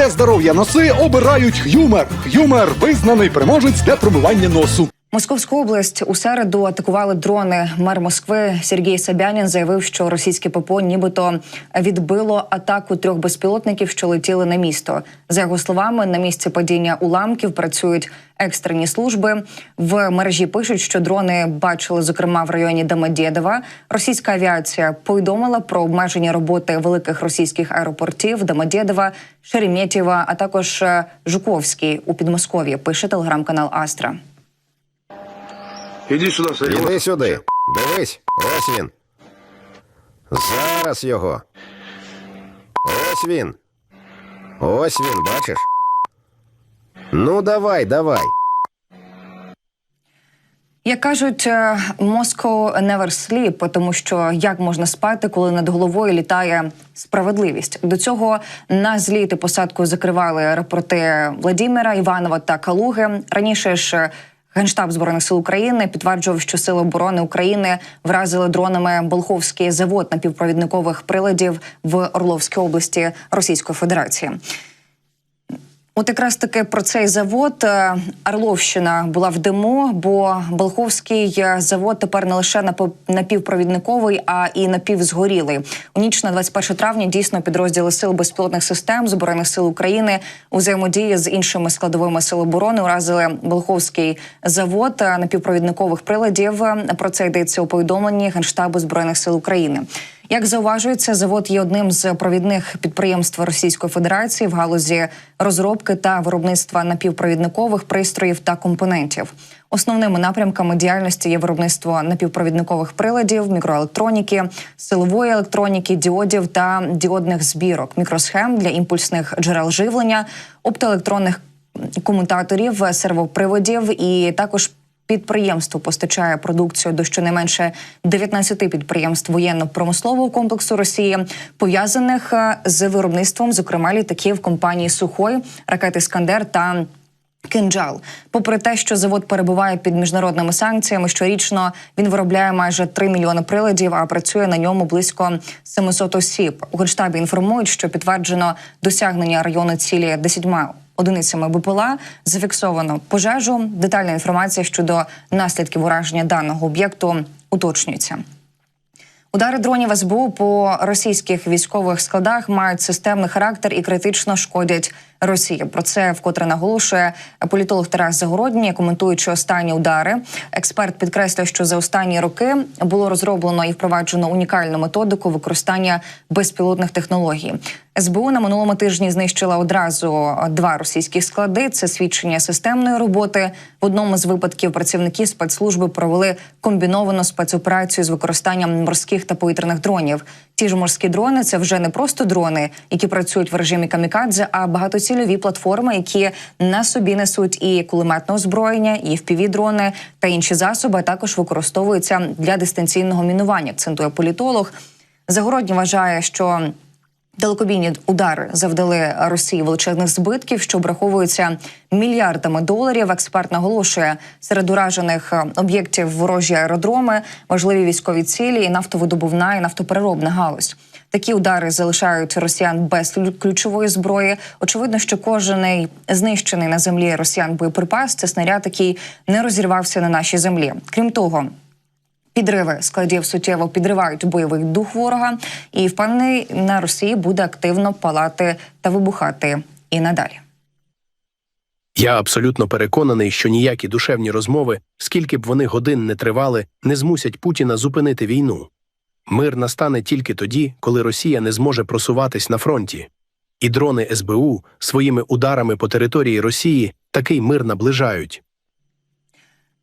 Для здоров'я носи обирають Х'юмер. Х'юмер визнаний переможець для промивання носу. Московську область у середу атакували дрони. Мер Москви Сергій Собянін заявив, що російське ППО нібито відбило атаку трьох безпілотників, що летіли на місто. За його словами, на місці падіння уламків працюють екстрені служби. В мережі пишуть, що дрони бачили, зокрема в районі Домодєдова. Російська авіація повідомила про обмеження роботи великих російських аеропортів Домодєдова, Шереметєва, а також е, Жуковський у Підмосков'ї. Пише телеграм-канал Астра. Іди сюди, Сергій. Іди сюди. Дивись, ось він. Зараз його. Ось він. Ось він, бачиш? Ну, давай, давай. Як кажуть, е, Moscow never sleep, тому що як можна спати, коли над головою літає справедливість? До цього на зліт і посадку закривали аеропорти Владимира, Іванова та Калуги. Раніше ж е, Генштаб збройних сил України підтверджував, що сили оборони України вразили дронами Болховський завод напівпровідникових приладів в Орловській області Російської Федерації. От якраз таки про цей завод е, Орловщина була в диму, бо Болховський е, завод тепер не лише напівпровідниковий, а і напівзгорілий. У ніч на 21 травня дійсно підрозділи сил безпілотних систем збройних сил України у взаємодії з іншими складовими сил оборони уразили Болховський завод е, напівпровідникових приладів. Про це йдеться у повідомленні Генштабу збройних сил України. Як зауважується, завод є одним з провідних підприємств Російської Федерації в галузі розробки та виробництва напівпровідникових пристроїв та компонентів. Основними напрямками діяльності є виробництво напівпровідникових приладів, мікроелектроніки, силової електроніки, діодів та діодних збірок, мікросхем для імпульсних джерел живлення, оптоелектронних комутаторів, сервоприводів і також Підприємство постачає продукцію до щонайменше 19 підприємств воєнно-промислового комплексу Росії, пов'язаних е, з виробництвом, зокрема літаків компанії Сухой, ракети Скандер та. Кинджал, попри те, що завод перебуває під міжнародними санкціями, щорічно він виробляє майже 3 мільйони приладів, а працює на ньому близько 700 осіб. У генштабі інформують, що підтверджено досягнення району цілі 10 одиницями БПЛА, зафіксовано пожежу. Детальна інформація щодо наслідків ураження даного об'єкту уточнюється. Удари дронів СБУ по російських військових складах мають системний характер і критично шкодять Росії. Про це вкотре наголошує політолог Тарас Загородній, коментуючи останні удари. Експерт підкреслює, що за останні роки було розроблено і впроваджено унікальну методику використання безпілотних технологій. СБУ на минулому тижні знищила одразу два російські склади. Це свідчення системної роботи. В одному з випадків працівники спецслужби провели комбіновану спецоперацію з використанням морських та повітряних дронів. Ті ж морські дрони це вже не просто дрони, які працюють в режимі камікадзе, а багатоцільові платформи, які на собі несуть і кулеметне озброєння, і впівдрони та інші засоби. Також використовуються для дистанційного мінування. Акцентує політолог. Загородній вважає, що Далекобійні удари завдали Росії величезних збитків, що обраховуються мільярдами доларів. Експерт наголошує серед уражених е, об'єктів ворожі аеродроми, важливі військові цілі, і нафтовидобувна і нафтопереробна галузь. Такі удари залишають росіян без ключової зброї. Очевидно, що кожен знищений на землі росіян боєприпас це снаряд, який не розірвався на нашій землі. Крім того, Підриви складів суттєво підривають бойовий дух ворога, і впевнений на Росії буде активно палати та вибухати і надалі. Я абсолютно переконаний, що ніякі душевні розмови, скільки б вони годин не тривали, не змусять Путіна зупинити війну. Мир настане тільки тоді, коли Росія не зможе просуватись на фронті. І дрони СБУ своїми ударами по території Росії такий мир наближають.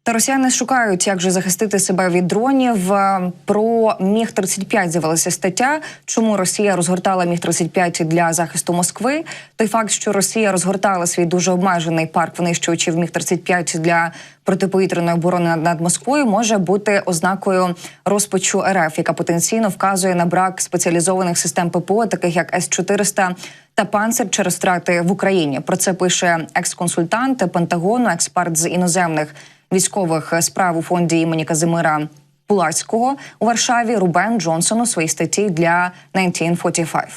Та росіяни шукають, як же захистити себе від дронів. Е, Про міг 35 з'явилася стаття. Чому Росія розгортала міг 35 для захисту Москви? Той факт, що Росія розгортала свій дуже обмежений парк винищувачів міг 35 для протиповітряної оборони над Москвою, може бути ознакою розпачу РФ, яка потенційно вказує на брак спеціалізованих систем ППО, таких як С 400 та панцир через втрати в Україні. Про це пише екс-консультант Пентагону, експерт з іноземних військових справ у фонді імені Казимира Пулацького у Варшаві Рубен Джонсон у своїй статті для 1945.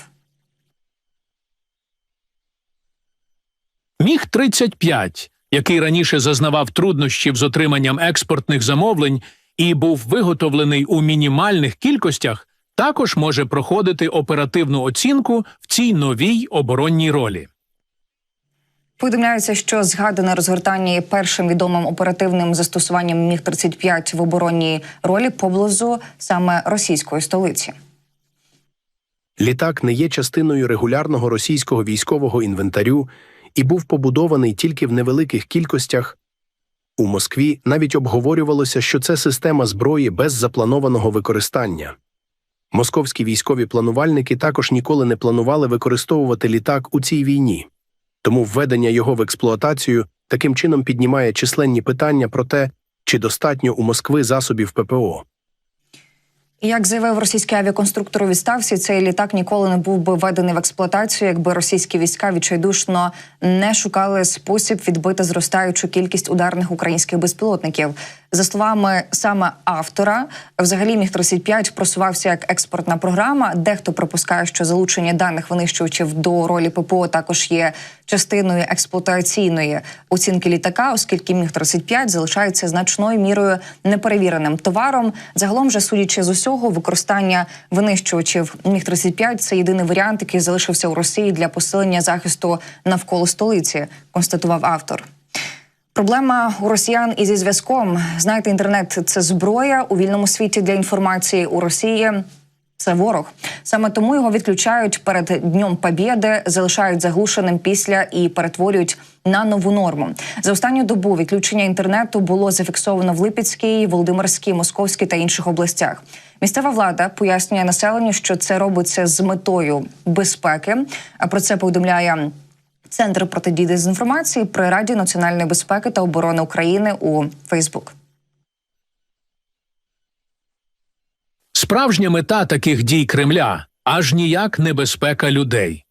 Міг 35 який раніше зазнавав труднощів з отриманням експортних замовлень і був виготовлений у мінімальних кількостях, також може проходити оперативну оцінку в цій новій оборонній ролі. Повідомляється, що згадане розгортання першим відомим оперативним застосуванням міг 35 в оборонній ролі поблизу саме російської столиці. Літак не є частиною регулярного російського військового інвентарю і був побудований тільки в невеликих кількостях. У Москві навіть обговорювалося, що це система зброї без запланованого використання. Московські військові планувальники також ніколи не планували використовувати літак у цій війні, тому введення його в експлуатацію таким чином піднімає численні питання про те, чи достатньо у Москви засобів ППО. Як заявив російський авіаконструктор у відставці, цей літак ніколи не був би введений в експлуатацію, якби російські війська відчайдушно не шукали спосіб відбити зростаючу кількість ударних українських безпілотників. За словами саме автора, взагалі міг 35 просувався як експортна програма. Дехто припускає, що залучення даних винищувачів до ролі ППО також є частиною експлуатаційної оцінки літака, оскільки міг 35 залишається значною мірою неперевіреним товаром. Загалом же судячи з усього, використання винищувачів міг 35 це єдиний варіант, який залишився у Росії для посилення захисту навколо столиці, констатував автор. Проблема у росіян і зі зв'язком. Знаєте, інтернет це зброя у вільному світі для інформації у Росії. Це ворог. Саме тому його відключають перед днем Побєди, залишають заглушеним після і перетворюють на нову норму. За останню добу відключення інтернету було зафіксовано в Липецькій, Володимирській, Московській та інших областях. Місцева влада пояснює населенню, що це робиться з метою безпеки. А про це повідомляє Центр протидії дезінформації при Раді національної безпеки та оборони України у Фейсбук. Справжня мета таких дій Кремля аж ніяк небезпека людей.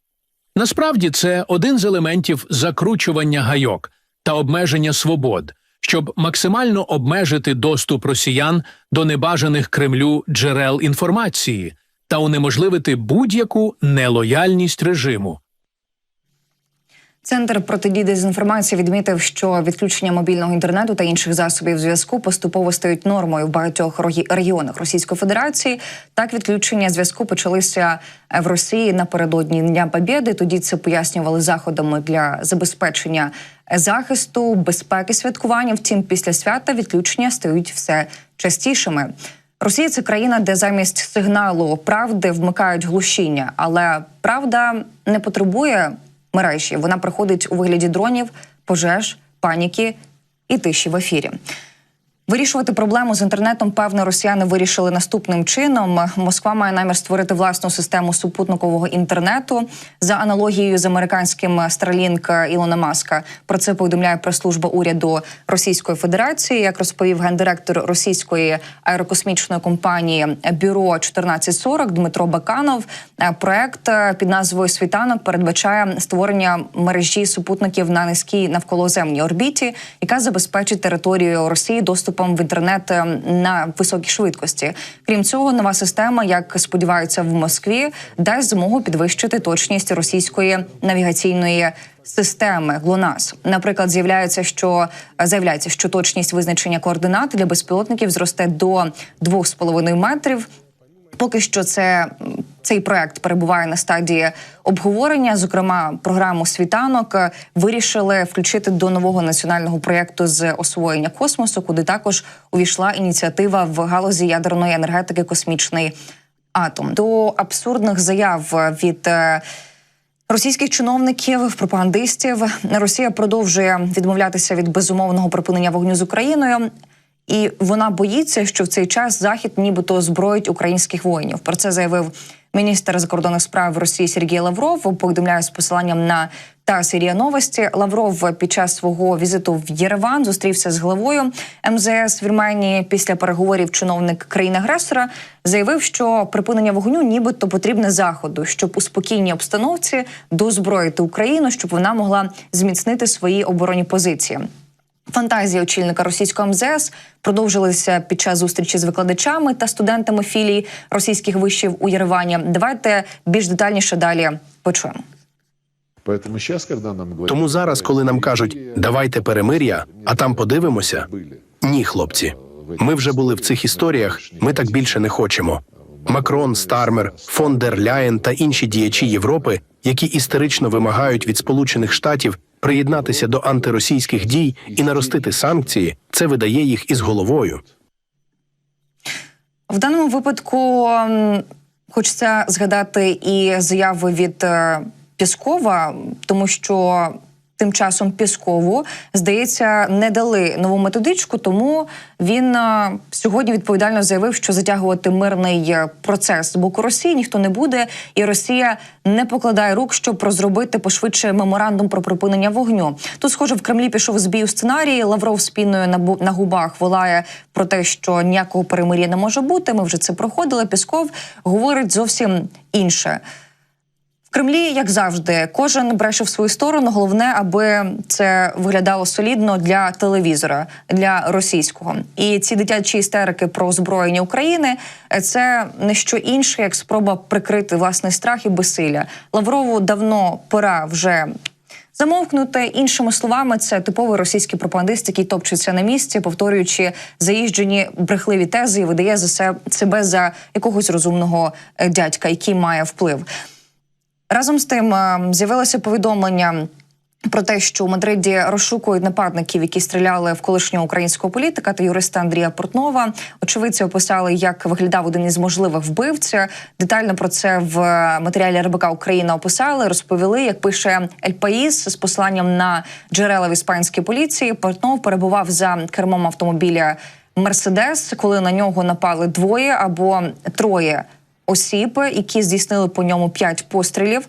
Насправді це один з елементів закручування гайок та обмеження свобод, щоб максимально обмежити доступ росіян до небажаних Кремлю джерел інформації та унеможливити будь-яку нелояльність режиму. Центр протидії дезінформації відмітив, що відключення мобільного інтернету та інших засобів зв'язку поступово стають нормою в багатьох регіонах Російської Федерації. Так, відключення зв'язку почалися в Росії напередодні Дня Побєди. Тоді це пояснювали заходами для забезпечення захисту, безпеки святкування. Втім, після свята відключення стають все частішими. Росія це країна, де замість сигналу правди вмикають глушіння, але правда не потребує мережі. Вона приходить у вигляді дронів, пожеж, паніки і тиші в ефірі. Вирішувати проблему з інтернетом, певно, росіяни вирішили наступним чином. Москва має намір створити власну систему супутникового інтернету за аналогією з американським Starlink Ілона Маска. Про це повідомляє прес-служба уряду Російської Федерації. Як розповів гендиректор російської аерокосмічної компанії Бюро 1440 Дмитро Баканов, проект під назвою Світанок передбачає створення мережі супутників на низькій навколоземній орбіті, яка забезпечить територію Росії доступом в інтернет е, на високій швидкості. Крім цього, нова система, як сподіваються в Москві, дасть змогу підвищити точність російської навігаційної. Системи ГЛОНАСС. наприклад, з'являється, що заявляється, що точність визначення координат для безпілотників зросте до 2,5 метрів. Поки що це цей проект перебуває на стадії обговорення. Зокрема, програму світанок вирішили включити до нового національного проєкту з освоєння космосу, куди також увійшла ініціатива в галузі ядерної енергетики космічний атом. До абсурдних заяв від. е, Російських чиновників, пропагандистів Росія продовжує відмовлятися від безумовного припинення вогню з Україною, і вона боїться, що в цей час захід нібито озброїть українських воїнів. Про це заявив міністр закордонних справ Росії Сергій Лавров. Повідомляє з посиланням на ТАСС і РІА Новості. Лавров під час свого візиту в Єреван зустрівся з главою МЗС Вірменії. Після переговорів чиновник країни-агресора заявив, що припинення вогню нібито потрібне заходу, щоб у спокійній обстановці дозброїти Україну, щоб вона могла зміцнити свої оборонні позиції. Фантазії очільника російського МЗС продовжилися під час зустрічі з викладачами та студентами філій російських вишів у Єревані. Давайте більш детальніше далі почуємо. Тому зараз, коли нам кажуть давайте перемир'я, а там подивимося. Ні, хлопці. Ми вже були в цих історіях. Ми так більше не хочемо. Макрон, Стармер, фон дер Ляєн та інші діячі Європи, які істерично вимагають від Сполучених Штатів приєднатися до антиросійських дій і наростити санкції, це видає їх із головою. В даному випадку хочеться згадати і заяви від е, Піскова, тому що тим часом Піскову, здається, не дали нову методичку, тому він е, сьогодні відповідально заявив, що затягувати мирний е, процес з боку Росії ніхто не буде, і Росія не покладає рук, щоб розробити пошвидше меморандум про припинення вогню. Тут, схоже, в Кремлі пішов збій у сценарії. Лавров з піною на губах волає про те, що ніякого перемир'я не може бути. Ми вже це проходили. Пісков говорить зовсім інше. В Кремлі, як завжди, кожен бреше в свою сторону. Головне, аби це виглядало солідно для телевізора, для російського. І ці дитячі істерики про озброєння України це не що інше, як спроба прикрити власний страх і безсилля. Лаврову давно пора вже. Замовкнути іншими словами, це типовий російський пропагандист, який топчеться на місці, повторюючи заїжджені брехливі тези і видає за себе за якогось розумного е, дядька, який має вплив. Разом з тим е, з'явилося повідомлення. Про те, що у Мадриді розшукують нападників, які стріляли в колишнього українського політика та юриста Андрія Портнова. Очевидці описали, як виглядав один із можливих вбивць. Детально про це в матеріалі РБК Україна описали, розповіли, як пише Ель Паїс з посиланням на джерела в іспанській поліції. Портнов перебував за кермом автомобіля Мерседес, коли на нього напали двоє або троє осіб, які здійснили по ньому п'ять пострілів.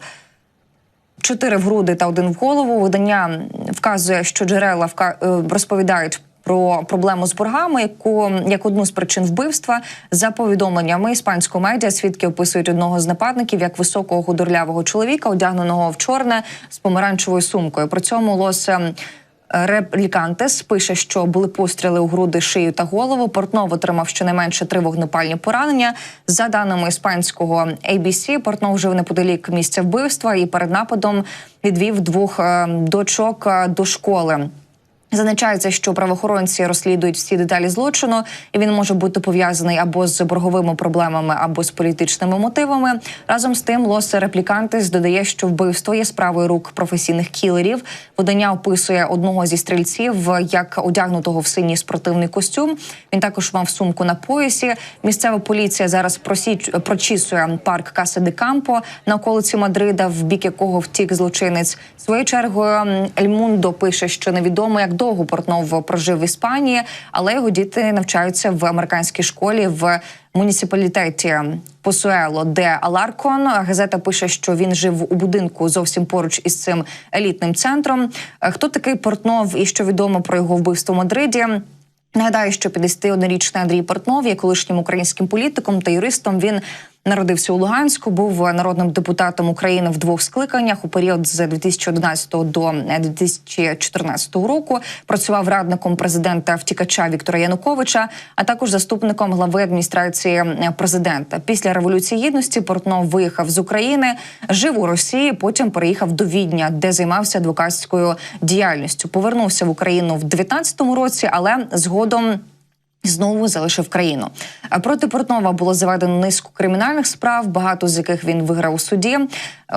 Чотири в груди та один в голову. Видання вказує, що джерела е, розповідають про проблему з боргами, яку як одну з причин вбивства. За повідомленнями іспанського медіа, свідки описують одного з нападників як високого худорлявого чоловіка, одягненого в чорне з помаранчевою сумкою. При цьому лос ем, Реплікантес пише, що були постріли у груди, шию та голову. Портнов отримав щонайменше три вогнепальні поранення. За даними іспанського ABC, Портнов жив неподалік місця вбивства і перед нападом відвів двох е, дочок е, до школи. Зазначається, що правоохоронці розслідують всі деталі злочину, і він може бути пов'язаний або з борговими проблемами, або з політичними мотивами. Разом з тим, Лос Реплікантес додає, що вбивство є справою рук професійних кілерів. Видання описує одного зі стрільців як одягнутого в синій спортивний костюм. Він також мав сумку на поясі. Місцева поліція зараз просіч прочісує парк Каса де Кампо на околиці Мадрида, в бік якого втік злочинець. Своєю чергою м, Ель Мундо пише, що невідомо, як довго Портнов прожив в Іспанії, але його діти навчаються в американській школі в муніципалітеті Посуело де Аларкон. Газета пише, що він жив у будинку зовсім поруч із цим елітним центром. Хто такий Портнов і що відомо про його вбивство в Мадриді? Нагадаю, що 51-річний Андрій Портнов є колишнім українським політиком та юристом. Він народився у Луганську, був народним депутатом України в двох скликаннях у період з 2011 до 2014 року. Працював радником президента втікача Віктора Януковича, а також заступником глави адміністрації президента. Після революції гідності Портнов виїхав з України, жив у Росії. Потім переїхав до Відня, де займався адвокатською діяльністю. Повернувся в Україну в 2019 році, але згодом. Знову залишив країну. А Проти Портнова було заведено низку кримінальних справ, багато з яких він виграв у суді. Е,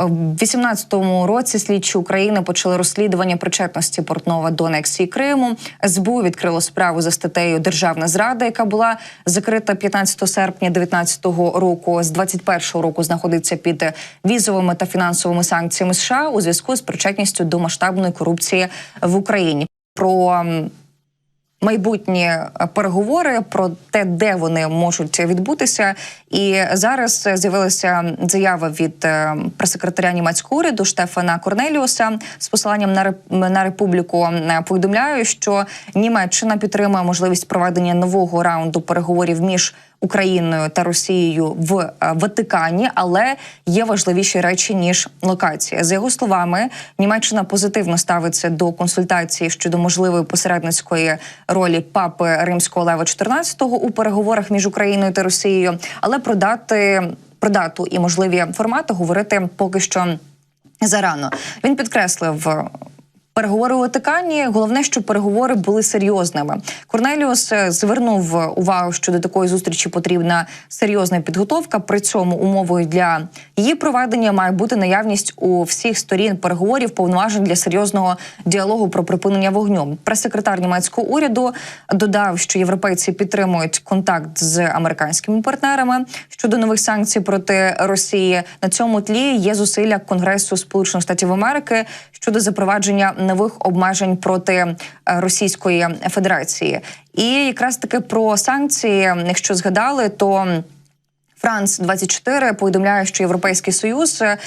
В 18-му році слідчі України почали розслідування причетності Портнова до анексії Криму. СБУ відкрило справу за статтею Державна зрада, яка була закрита 15 серпня 19-го року. З 21-го року знаходиться під візовими та фінансовими санкціями США у зв'язку з причетністю до масштабної корупції в Україні. Про майбутні переговори про те, де вони можуть відбутися. І зараз з'явилася заява від е, прес-секретаря німецького уряду Штефана Корнеліуса з посиланням на на республіку. Е, Повідомляю, що Німеччина підтримує можливість проведення нового раунду переговорів між Україною та Росією в е, Ватикані, але є важливіші речі ніж локація. За його словами, Німеччина позитивно ставиться до консультації щодо можливої посередницької ролі папи римського Лева XIV у переговорах між Україною та Росією, але про дати про дату і можливі формати говорити поки що зарано. Він підкреслив. Переговори у Ватикані. Головне, щоб переговори були серйозними. Корнеліус е, звернув увагу, що до такої зустрічі потрібна серйозна підготовка. При цьому умовою для її проведення має бути наявність у всіх сторін переговорів повноважень для серйозного діалогу про припинення вогню. Прес-секретар німецького уряду додав, що європейці підтримують контакт з американськими партнерами щодо нових санкцій проти Росії. На цьому тлі є зусилля Конгресу Сполучених Штатів Америки щодо запровадження нових обмежень проти е, Російської Федерації. І якраз таки про санкції, якщо згадали, то Франс 24 повідомляє, що Європейський Союз, е,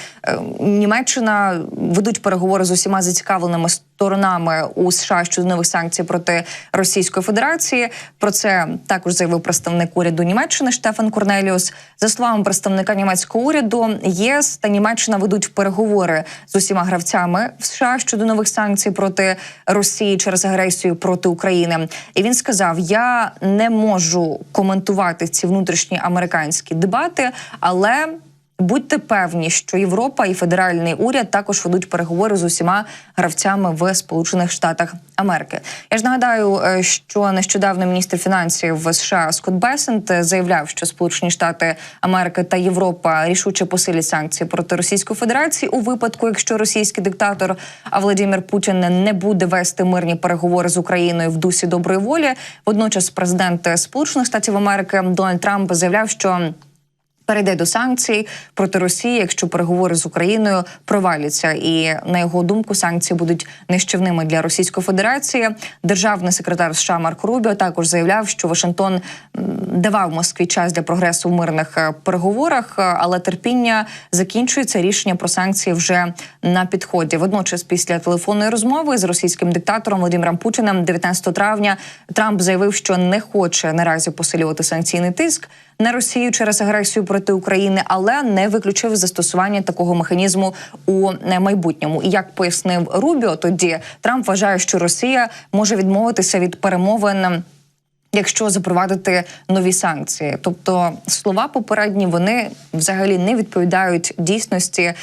Німеччина ведуть переговори з усіма зацікавленими сторонами у США щодо нових санкцій проти Російської Федерації. Про це також заявив представник уряду Німеччини Штефан Корнеліус. За словами представника німецького уряду, ЄС та Німеччина ведуть переговори з усіма гравцями в США щодо нових санкцій проти Росії через агресію проти України. І він сказав: Я не можу коментувати ці внутрішні американські дебати, але. Будьте певні, що Європа і федеральний уряд також ведуть переговори з усіма гравцями в Сполучених Штатах Америки. Я ж нагадаю, е, що нещодавно міністр фінансів США Скотт Бесент заявляв, що Сполучені Штати Америки та Європа рішуче посилять санкції проти Російської Федерації у випадку, якщо російський диктатор Владимир Путін не буде вести мирні переговори з Україною в дусі доброї волі. Водночас, президент Сполучених Штатів Америки Дональд Трамп заявляв, що перейде до санкцій проти Росії, якщо переговори з Україною проваляться. І на його думку, санкції будуть нищівними для Російської Федерації. Державний секретар США Марк Рубіо також заявляв, що Вашингтон давав Москві час для прогресу в мирних е, переговорах, е, але терпіння закінчується. Рішення про санкції вже на підході. Водночас, після телефонної розмови з російським диктатором Володимиром Путіним 19 травня Трамп заявив, що не хоче наразі посилювати санкційний тиск на Росію через агресію проти України, але не виключив застосування такого механізму у е, майбутньому. І як пояснив Рубіо, тоді Трамп вважає, що Росія може відмовитися від перемовин. Якщо запровадити нові санкції, тобто слова попередні вони взагалі не відповідають дійсності.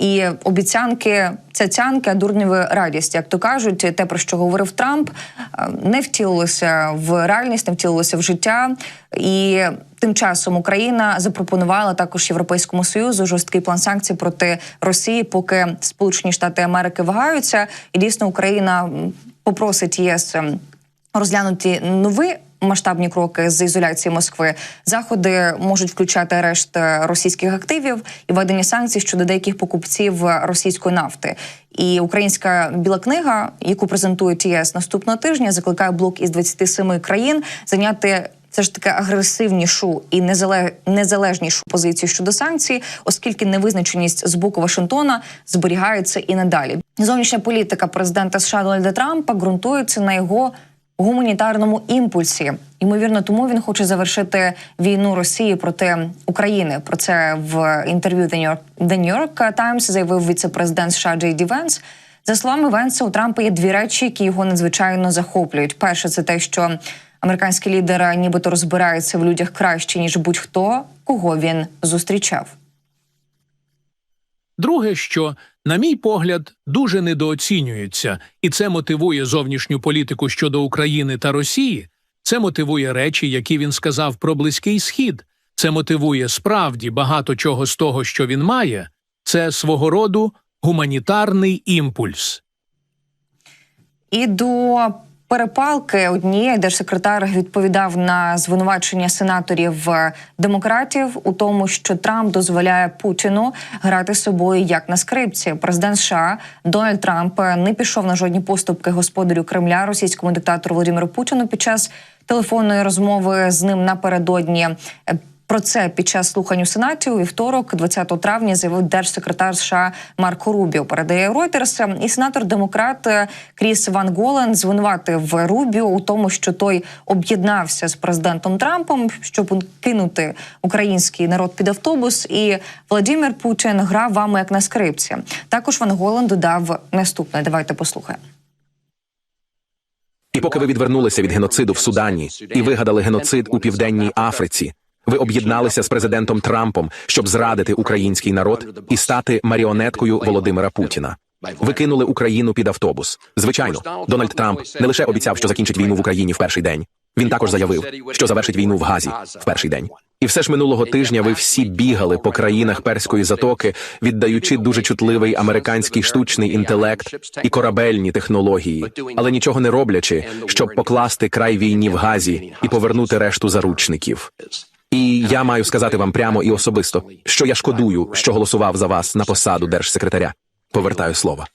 І обіцянки цяцянки, а дурневі радість, як то кажуть, те про що говорив Трамп, е, не втілилося в реальність, не втілилося в життя. І тим часом Україна запропонувала також Європейському Союзу жорсткий план санкцій проти Росії, поки Сполучені Штати Америки вагаються, і дійсно Україна попросить ЄС м, розглянути нові масштабні кроки з ізоляції Москви. Заходи можуть включати арешт російських активів і введення санкцій щодо деяких покупців російської нафти. І українська біла книга, яку презентує ЄС наступного тижня, закликає блок із 27 країн зайняти. Це ж таки агресивнішу і незале- незалежнішу позицію щодо санкцій, оскільки невизначеність з боку Вашингтона зберігається і надалі. Зовнішня політика президента США Дональда Трампа ґрунтується на його гуманітарному імпульсі. Ймовірно, тому він хоче завершити війну Росії проти України. Про це в інтерв'ю The New York, Times заявив віце-президент США Джей Ді Венс. За словами Венса, у Трампа є дві речі, які його надзвичайно захоплюють. Перше, це те, що американський лідер нібито розбирається в людях краще ніж будь-хто, кого він зустрічав. Друге, що, на мій погляд, дуже недооцінюється, і це мотивує зовнішню політику щодо України та Росії. Це мотивує речі, які він сказав про близький схід. Це мотивує справді багато чого з того, що він має. Це свого роду гуманітарний імпульс. І до перепалки однієї держсекретар відповідав на звинувачення сенаторів е, демократів у тому, що Трамп дозволяє Путіну грати з собою як на скрипці. Президент США Дональд Трамп е, не пішов на жодні поступки господарю Кремля російському диктатору Володимиру Путіну під час телефонної розмови з ним напередодні. Про це під час слухань у сенаті у вівторок, 20 травня, заявив держсекретар США Марко Рубіо. Передає Reuters. І сенатор демократ е, Кріс Ван Голен звинуватив Рубіо у тому, що той об'єднався з президентом Трампом, щоб кинути український народ під автобус. І Владимир Путін грав вами як на скрипці. Також Ван Голен додав наступне. Давайте послухаємо. І поки ви відвернулися від геноциду в Судані і вигадали геноцид у південній Африці, Ви об'єдналися з президентом Трампом, щоб зрадити український народ і стати маріонеткою Володимира Путіна. Ви кинули Україну під автобус. Звичайно, Дональд Трамп не лише обіцяв, що закінчить війну в Україні в перший день. Він також заявив, що завершить війну в Газі в перший день. І все ж минулого тижня ви всі бігали по країнах перської затоки, віддаючи дуже чутливий американський штучний інтелект і корабельні технології, але нічого не роблячи, щоб покласти край війні в Газі і повернути решту заручників. І я маю сказати вам прямо і особисто, що я шкодую, що голосував за вас на посаду держсекретаря. Повертаю слово.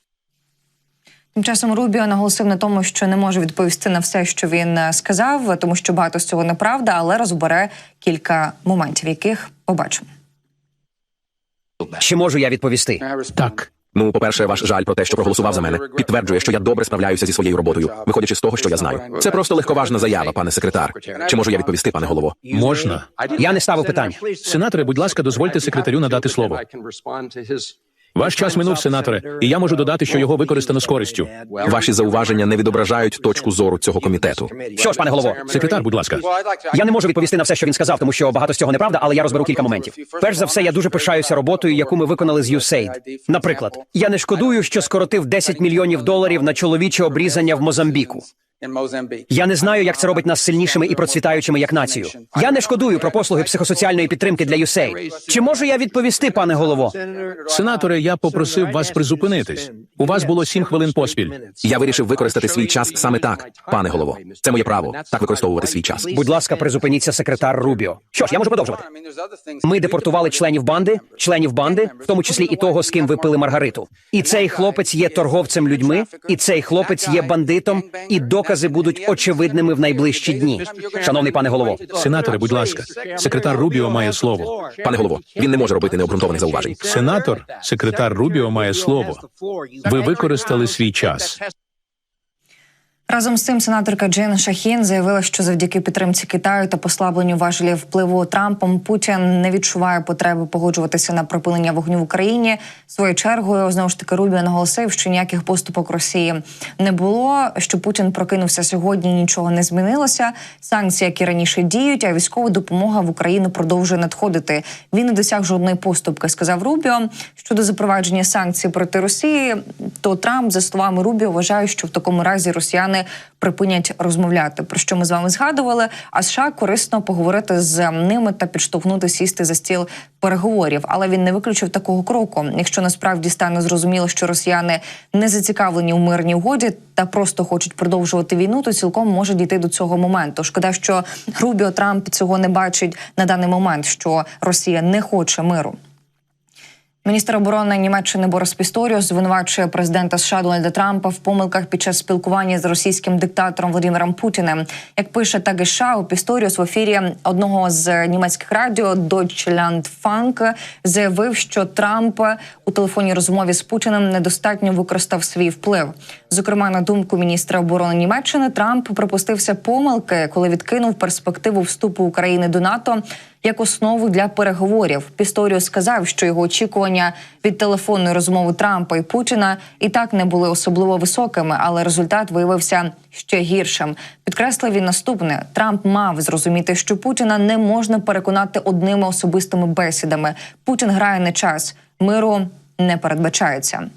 Тим часом Рубіо наголосив на тому, що не може відповісти на все, що він е, сказав, тому що багато з цього неправда, але розбере кілька моментів, яких побачимо. Чи можу я відповісти? Так, Ну, по-перше, ваш жаль про те, що проголосував за мене, підтверджує, що я добре справляюся зі своєю роботою, виходячи з того, що я знаю. Це просто легковажна заява, пане секретар. Чи можу я відповісти, пане голово? можна. Я не ставив питань. Сенаторе, будь ласка, дозвольте секретарю надати слово. Ваш час минув, сенаторе, і я можу додати, що його використано з користю. Ваші зауваження не відображають точку зору цього комітету. Що ж, пане голово, Секретар, будь ласка. я не можу відповісти на все, що він сказав, тому що багато з цього неправда, але я розберу кілька моментів. Перш за все, я дуже пишаюся роботою, яку ми виконали з USAID. Наприклад, я не шкодую, що скоротив 10 мільйонів доларів на чоловіче обрізання в Мозамбіку. Я не знаю, як це робить нас сильнішими і процвітаючими як націю. Я не шкодую про послуги психосоціальної підтримки для USAID. Чи можу я відповісти, пане голово? Сенаторе, я попросив вас призупинитись. У вас було сім хвилин поспіль. Я вирішив використати свій час саме так, пане голово. Це моє право так використовувати свій час. Будь ласка, призупиніться, секретар Рубіо. Що ж, я можу продовжувати. Ми депортували членів банди, членів банди, в тому числі і того, з ким ви пили Маргариту. І цей хлопець є торговцем людьми, і цей хлопець є бандитом, і докази будуть очевидними в найближчі дні. Шановний пане голово, Сенаторе, будь ласка, секретар Рубіо має слово. Пане голово, він не може робити необґрунтованих зауважень. Сенатор, секретар Рубіо має слово. Ви використали свій час. Разом з цим сенаторка Джин Шахін заявила, що завдяки підтримці Китаю та послабленню важелів впливу Трампом Путін не відчуває потреби погоджуватися на припинення вогню в Україні. Своєю чергою знову ж таки Рубіо наголосив, що ніяких поступок Росії не було. Що Путін прокинувся сьогодні, нічого не змінилося. Санкції, які раніше діють, а військова допомога в Україну продовжує надходити. Він не досяг жодної поступки. Сказав Рубіо щодо запровадження санкцій проти Росії. То Трамп, за словами Рубіо, вважає, що в такому разі росіяни припинять розмовляти. Про що ми з вами згадували? А США корисно поговорити з ними та підштовхнути сісти за стіл переговорів. Але він не виключив такого кроку. Якщо насправді стане зрозуміло, що росіяни не зацікавлені у мирній угоді та просто хочуть продовжувати війну, то цілком може дійти до цього моменту. Шкода, що Рубіо Трамп цього не бачить на даний момент, що Росія не хоче миру. Міністр оборони Німеччини Борис Пісторіус звинувачує президента США Дональда Трампа в помилках під час спілкування з російським диктатором Володимиром Путіним. Як пише Тагеша, Пісторіус в ефірі одного з німецьких радіо Deutschland Funk заявив, що Трамп у телефонній розмові з Путіним недостатньо використав свій вплив. Зокрема, на думку міністра оборони Німеччини, Трамп припустився помилки, коли відкинув перспективу вступу України до НАТО як основу для переговорів. Пісторіо сказав, що його очікування від телефонної розмови Трампа і Путіна і так не були особливо високими, але результат виявився ще гіршим. Підкреслив він наступне: Трамп мав зрозуміти, що Путіна не можна переконати одними особистими бесідами. Путін грає не час, миру не передбачається.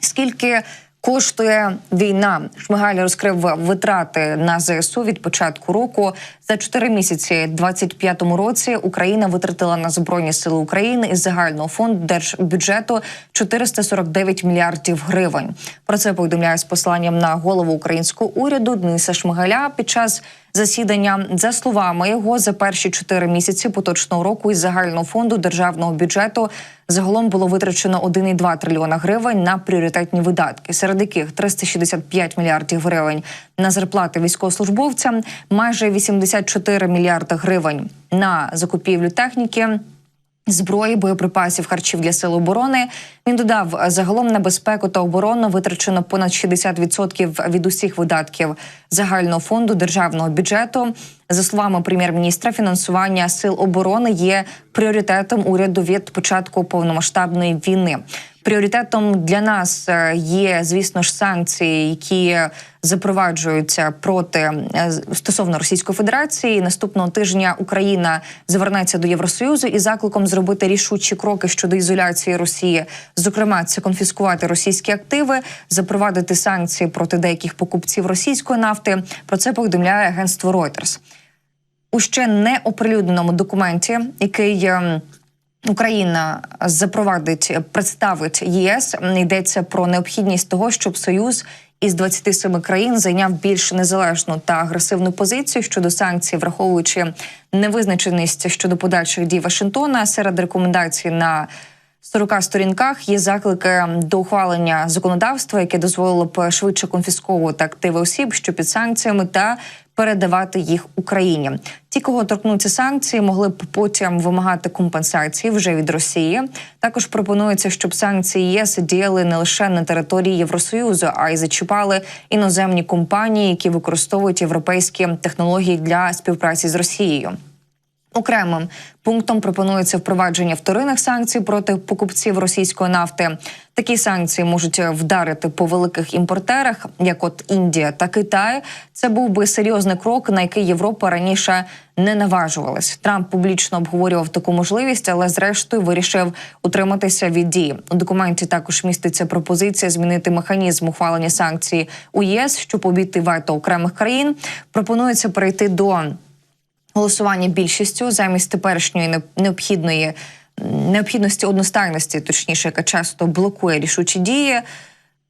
Скільки коштує війна? Шмигаль розкрив витрати на ЗСУ від початку року. За чотири місяці, 25-му році, Україна витратила на збройні сили України із загального фонду держбюджету 449 мільярдів гривень. Про це повідомляє з посланням на голову українського уряду Дениса Шмигаля під час засідання. За словами його, за перші чотири місяці поточного року із загального фонду державного бюджету загалом було витрачено 1,2 трильйона гривень на пріоритетні видатки, серед яких 365 мільярдів гривень на зарплати військовослужбовцям, майже 84 мільярди гривень на закупівлю техніки. Зброї, боєприпасів, харчів для сил оборони він додав загалом на безпеку та оборону витрачено понад 60% від усіх видатків загального фонду державного бюджету. За словами прем'єр-міністра, фінансування сил оборони є пріоритетом уряду від початку повномасштабної війни. Пріоритетом для нас е, є, звісно ж, санкції, які запроваджуються проти е, стосовно Російської Федерації. Наступного тижня Україна звернеться до Євросоюзу із закликом зробити рішучі кроки щодо ізоляції Росії. Зокрема, це конфіскувати російські активи, запровадити санкції проти деяких покупців російської нафти. Про це повідомляє агентство Reuters. У ще не оприлюдненому документі, який ем, Україна запровадить, представить ЄС. Йдеться про необхідність того, щоб союз із 27 країн зайняв більш незалежну та агресивну позицію щодо санкцій, враховуючи невизначеність щодо подальших дій Вашингтона серед рекомендацій на 40 сторінках є заклики до ухвалення законодавства, яке дозволило б швидше конфісковувати активи осіб, що під санкціями, та передавати їх Україні. Ті, кого торкнуться санкції, могли б потім вимагати компенсації вже від Росії. Також пропонується, щоб санкції ЄС діяли не лише на території Євросоюзу, а й зачіпали іноземні компанії, які використовують європейські технології для співпраці з Росією. Окремим пунктом пропонується впровадження вторинних санкцій проти покупців російської нафти. Такі санкції можуть вдарити по великих імпортерах, як от Індія та Китай. Це був би серйозний крок, на який Європа раніше не наважувалась. Трамп публічно обговорював таку можливість, але зрештою вирішив утриматися від дії. У документі також міститься пропозиція змінити механізм ухвалення санкцій у ЄС, щоб обійти вето окремих країн. Пропонується перейти до голосування більшістю замість теперішньої необхідної необхідності одностайності, точніше, яка часто блокує рішучі дії.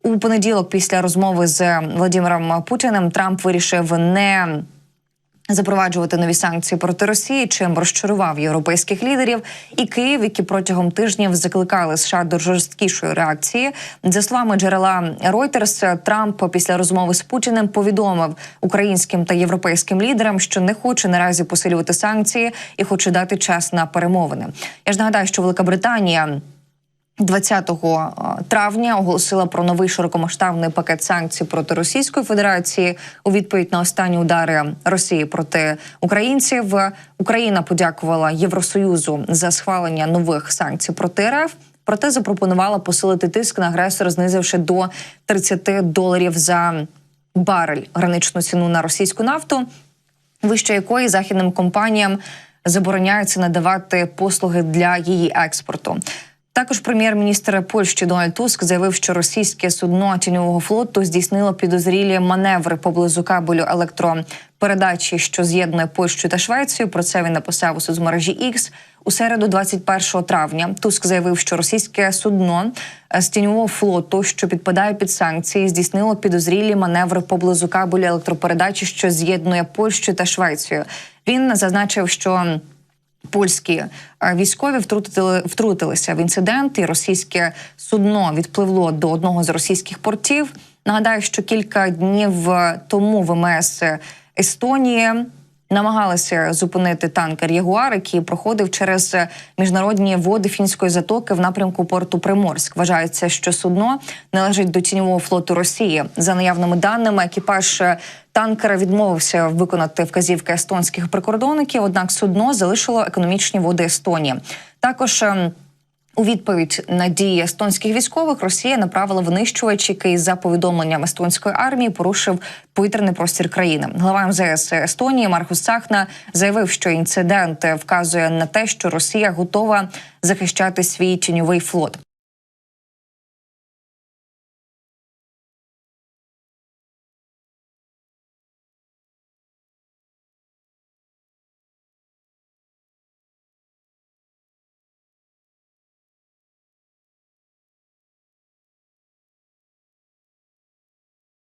У понеділок, після розмови з Владимиром Путіним, Трамп вирішив не запроваджувати нові санкції проти Росії, чим розчарував європейських лідерів і Київ, які протягом тижнів закликали США до жорсткішої реакції. За словами джерела Reuters, Трамп після розмови з Путіним повідомив українським та європейським лідерам, що не хоче наразі посилювати санкції і хоче дати час на перемовини. Я ж нагадаю, що Велика Британія. 20 травня оголосила про новий широкомасштабний пакет санкцій проти Російської Федерації у відповідь на останні удари Росії проти українців. Україна подякувала Євросоюзу за схвалення нових санкцій проти РФ. Проте запропонувала посилити тиск на агресора, знизивши до 30 доларів за барель граничну ціну на російську нафту вище якої західним компаніям забороняється надавати послуги для її експорту. Також прем'єр-міністр Польщі Дональд Туск заявив, що російське судно тіньового флоту здійснило підозрілі маневри поблизу кабелю електропередачі, що з'єднує Польщу та Швецію. Про це він написав у соцмережі X. У середу, 21 травня, Туск заявив, що російське судно е, з тіньового флоту, що підпадає під санкції, здійснило підозрілі маневри поблизу кабелю електропередачі, що з'єднує Польщу та Швецію. Він зазначив, що Польські е, військові втрутили, втрутилися в інцидент, і російське судно відпливло до одного з російських портів. Нагадаю, що кілька днів е, тому ВМС Естонії намагалися зупинити танкер Ягуар, який проходив через е, міжнародні води фінської затоки в напрямку порту Приморськ. Вважається, що судно належить до тіньового флоту Росії. За наявними даними, екіпаж е, танкера відмовився виконати вказівки естонських прикордонників. Однак судно залишило економічні води Естонії. Також ем, у відповідь на дії естонських військових Росія направила винищувач, який за повідомленням естонської армії порушив повітряний простір країни. Глава МЗС Естонії Маркус Сахна заявив, що інцидент вказує на те, що Росія готова захищати свій тіньовий флот.